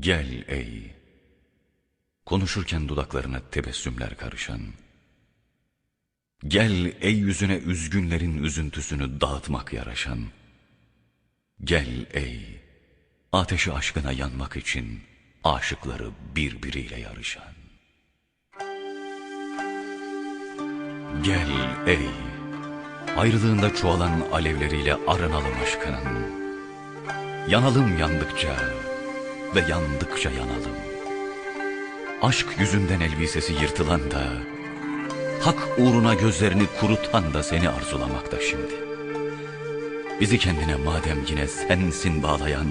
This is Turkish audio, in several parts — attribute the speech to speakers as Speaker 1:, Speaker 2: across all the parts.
Speaker 1: Gel ey, konuşurken dudaklarına tebessümler karışan. Gel ey yüzüne üzgünlerin üzüntüsünü dağıtmak yaraşan. Gel ey, ateşi aşkına yanmak için aşıkları birbiriyle yarışan. Gel ey, ayrılığında çoğalan alevleriyle arınalım aşkının. Yanalım yandıkça ve yandıkça yanalım. Aşk yüzünden elbisesi yırtılan da, hak uğruna gözlerini kurutan da seni arzulamakta şimdi. Bizi kendine madem yine sensin bağlayan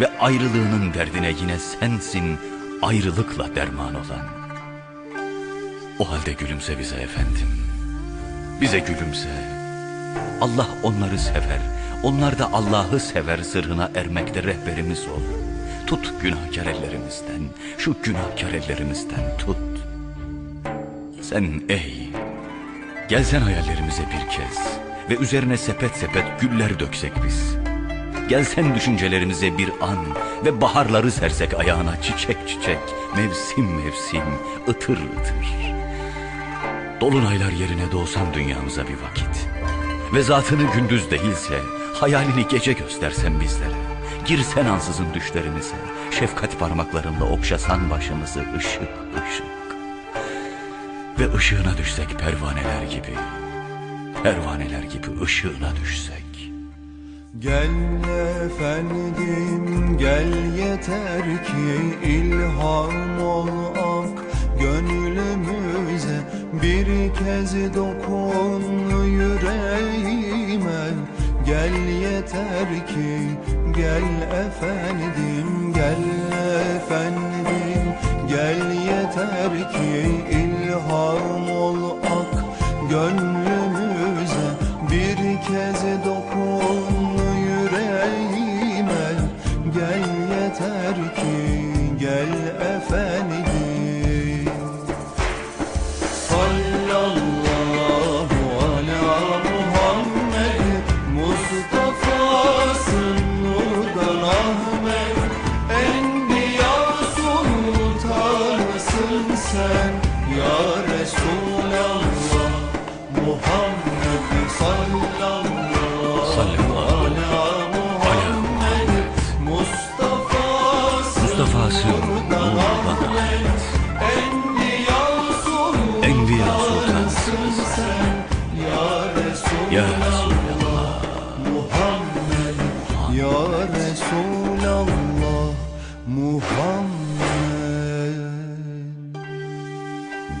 Speaker 1: ve ayrılığının derdine yine sensin ayrılıkla derman olan. O halde gülümse bize efendim. Bize gülümse. Allah onları sever. Onlar da Allah'ı sever sırrına ermekte rehberimiz ol. Tut günahkar ellerimizden, şu günahkar ellerimizden tut. Sen ey, gelsen hayallerimize bir kez ve üzerine sepet sepet güller döksek biz. Gelsen düşüncelerimize bir an ve baharları sersek ayağına çiçek çiçek, mevsim mevsim, ıtır ıtır. Dolunaylar yerine doğsan dünyamıza bir vakit. Ve zatını gündüz değilse hayalini gece göstersen bizlere. Girsen ansızın düşlerimize, şefkat parmaklarınla okşasan başımızı ışık ışık. Ve ışığına düşsek pervaneler gibi, pervaneler gibi ışığına düşsek.
Speaker 2: Gel efendim gel yeter ki ilham ol ak gönlümüze Bir kez dokun yüreğime Gel yeter ki gel efendim gel efendim. Gel yeter ki ilham ol ak gönlümüze. Bir kez dokun yüreğime. Gel yeter ki gel efendim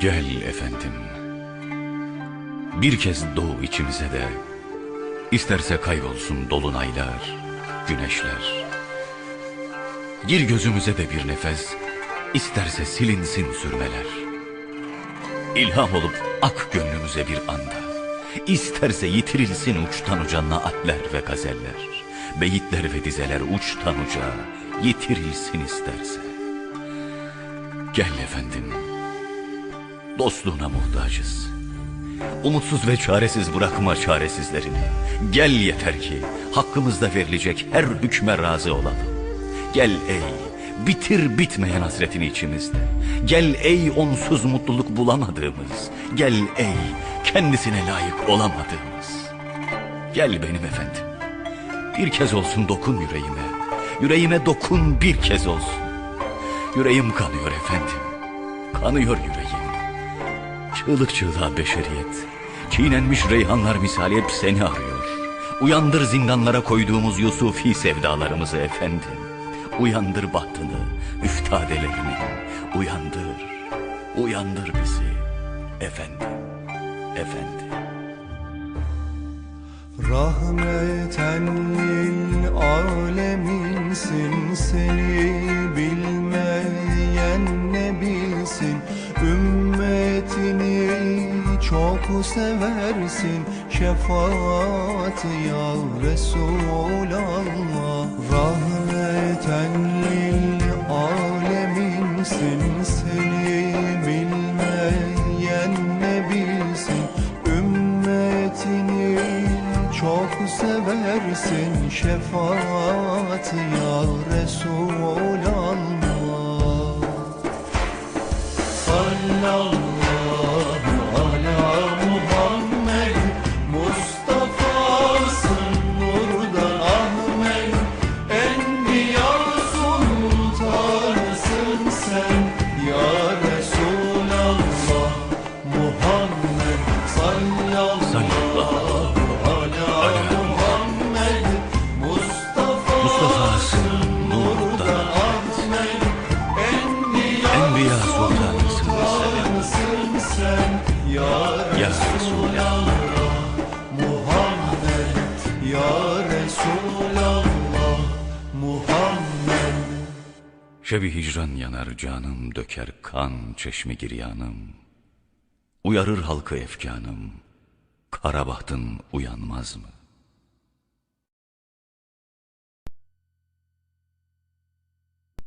Speaker 1: Gel efendim. Bir kez doğu içimize de, isterse kaybolsun dolunaylar, güneşler. Gir gözümüze de bir nefes, isterse silinsin sürmeler. İlham olup ak gönlümüze bir anda, isterse yitirilsin uçtan uca naaller ve gazeller. Beyitler ve dizeler uçtan uca yitirilsin isterse. Gel efendim, dostluğuna muhtacız. Umutsuz ve çaresiz bırakma çaresizlerini. Gel yeter ki hakkımızda verilecek her hükme razı olalım. Gel ey, bitir bitmeyen hasretini içimizde. Gel ey onsuz mutluluk bulamadığımız. Gel ey kendisine layık olamadığımız. Gel benim efendim. Bir kez olsun dokun yüreğime. Yüreğime dokun bir kez olsun. Yüreğim kanıyor efendim. Kanıyor yüreğim. Çığlık çığlığa beşeriyet. Çiğnenmiş reyhanlar misali hep seni arıyor. Uyandır zindanlara koyduğumuz Yusufi sevdalarımızı efendim. Uyandır bahtını, üftadelerini. Uyandır, uyandır bizi. Efendim, efendim.
Speaker 2: Rahmeten lil aleminsin Seni bilmeyen seversin Şefaat ya Resulallah. Rahmeten lil aleminsin Seni bilmeyen ne bilsin Ümmetini çok seversin Şefaat ya Resulallah. Sallallahu Mustafa'sın nurda Enbiya sultanısın sen Ya Resulallah Muhammed Ya Resulallah Muhammed.
Speaker 1: Şebi hicran yanar canım döker kan çeşmi giryanım. Uyarır halkı efkanım Karabahtın uyanmaz mı?